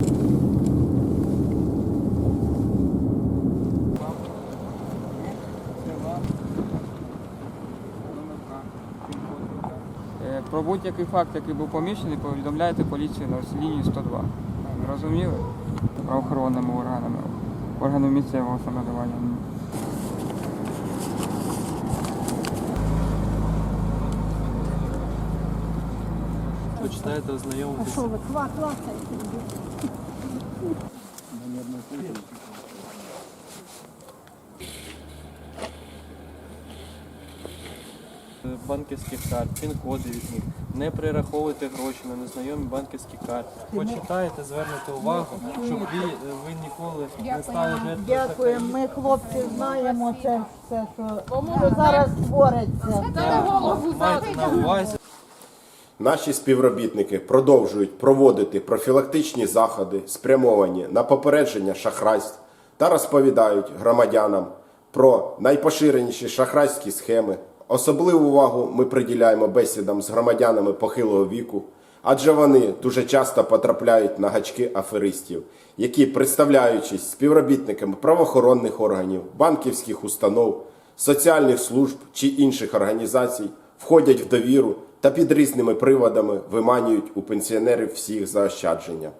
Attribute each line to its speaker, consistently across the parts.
Speaker 1: Е, Про будь-який факт, який був помічений, повідомляєте поліцію на лінію 102. Розуміли? Правоохоронними органами, органами місцевого самоврядування.
Speaker 2: Почитаєте, ознайомитися.
Speaker 3: Що ви ква клацаєте?
Speaker 2: Банківських карт, пін-коди від них. Не перераховуйте гроші на незнайомі банківські карти. Почитайте, звернете увагу, щоб ви, ви ніколи не стали жертвою
Speaker 3: Дякую. Ми хлопці знаємо це все, що, що зараз твориться.
Speaker 2: Майте на увазі.
Speaker 4: Наші співробітники продовжують проводити профілактичні заходи, спрямовані на попередження шахрайств та розповідають громадянам про найпоширеніші шахрайські схеми. Особливу увагу ми приділяємо бесідам з громадянами похилого віку, адже вони дуже часто потрапляють на гачки аферистів, які, представляючись співробітниками правоохоронних органів, банківських установ, соціальних служб чи інших організацій, входять в довіру та під різними приводами виманюють у пенсіонерів всіх заощадження.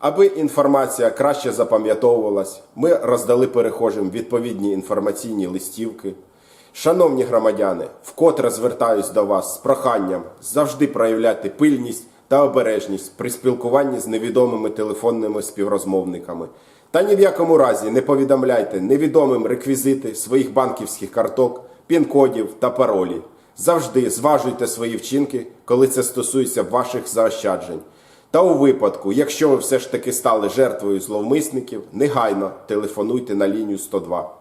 Speaker 4: Аби інформація краще запам'ятовувалась, ми роздали перехожим відповідні інформаційні листівки. Шановні громадяни, вкотре звертаюсь до вас з проханням завжди проявляти пильність та обережність при спілкуванні з невідомими телефонними співрозмовниками. Та ні в якому разі не повідомляйте невідомим реквізити своїх банківських карток, пін-кодів та паролі. Завжди зважуйте свої вчинки, коли це стосується ваших заощаджень. Та у випадку, якщо ви все ж таки стали жертвою зловмисників, негайно телефонуйте на лінію 102.